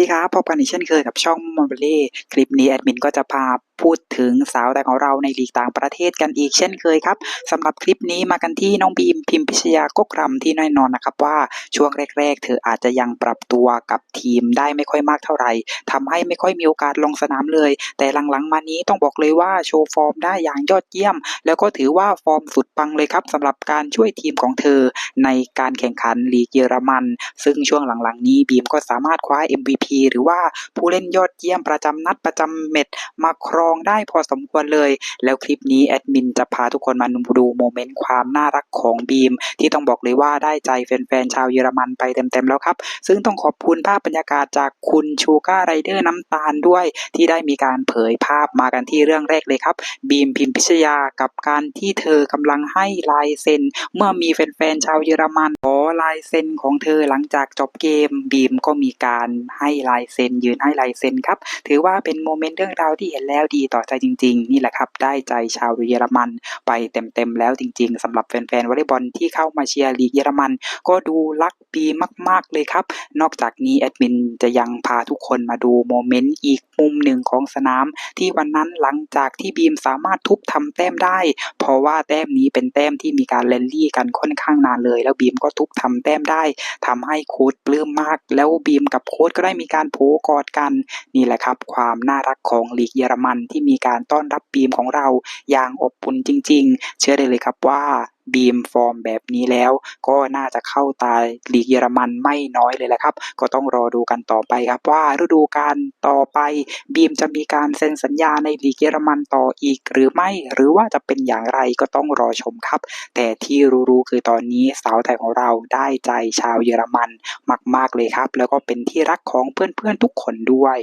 ดีครับ พบกันอีกเช่นเคยกับช่องมอนเบเล่คลิปนี้แอดมินก็จะพา พูดถึงสาวแต่ของเราในลีกต่างประเทศกันอีกเช่นเคยครับสำหรับคลิปนี้มากันที่น้องบีมพิมพิชยากกรำที่แน่นอนนะครับว่าช่วงแรก ๆ เธออาจจะยังปรับตัวกับทีมได้ไม่ค่อยมากเท่าไหร่ทำให้ไม่ค่อยมีโอกาสลงสนามเลย แต่หลังๆ มานี้ต้องบอกเลยว่าโชว์ฟอร์มได้อย่างยอดเยี่ยม แล้วก็ถือว่าฟอร์มสุดปังเลยครับสำหรับการช่วยทีมของเธอ ในการแข่งขันลีกเยอรมัน ซึ่งช่วงหลังๆ นี้บีมก็สามารถคว้า MVP หรือว่าผู้เล่นยอดเยี่ยมประจำนัดประจำเม็ดมาครองได้พอสมควรเลย แล้วคลิปนี้แอดมินจะพาทุกคนมาดูโมเมนต์ความน่ารักของบีม ที่ต้องบอกเลยว่าได้ใจแฟนๆชาวเยอรมันไปเต็มๆแล้วครับ ซึ่งต้องขอบคุณภาพบรรยากาศจากคุณชูการไรเดอร์น้ำตาลด้วย ที่ได้มีการเผยภาพมากันที่เรื่องแรกเลยครับ บีมพิมพิชยากับการที่เธอกำลังให้ลายเซ็น เมื่อมีแฟนๆชาวเยอรมันขอ ลายเซ็นของเธอหลังจากจบเกมบีมก็มีการให้ลายเซ็นยืนให้ลายเซ็นครับ ถือว่าเป็นโมเมนต์เรื่องราวที่เห็นแล้วดีต่อใจจริง ๆ นี่แหละครับ ได้ใจชาวเยอรมันไปเต็มๆแล้วจริง ๆสำหรับแฟนๆวอลเลย์บอลที่เข้ามาเชียร์ลีกเยอรมัน ก็ดูรักบีมมากๆเลยครับ นอกจากนี้แอดมินจะยังพาทุกคนมาดูโมเมนต์อีกมุมหนึ่งของสนาม ที่วันนั้นหลังจากที่บีมสามารถทุบทำแต้มได้ เพราะว่าแต้มนี้เป็นแต้มที่มีการแรนลี่กันค่อนข้างนานเลย แล้วบีมก็ทุบทำแต้มได้ทำให้โค้ดปลื้มมาก แล้วบีมกับโค้ดก็ได้มีการโผกอดกัน นี่แหละครับ ความน่ารักของลีกเยอรมันที่มีการต้อนรับบีมของเราอย่างอบอุ่นจริง ๆ เชื่อได้เลยครับว่า บีมฟอร์มแบบนี้แล้ว ก็น่าจะเข้าตาลีกเยอรมันไม่น้อยเลยแหละครับ ก็ต้องรอดูกันต่อไปครับว่าฤดูกาลต่อไป บีมจะมีการเซ็นสัญญาในลีกเยอรมันต่ออีกหรือไม่ หรือว่าจะเป็นอย่างไรก็ต้องรอชมครับ แต่ที่รู้ๆคือตอนนี้สาวไทยของเราได้ใจชาวเยอรมันมาก ๆเลยครับ แล้วก็เป็นที่รักของเพื่อนๆทุกคนด้วย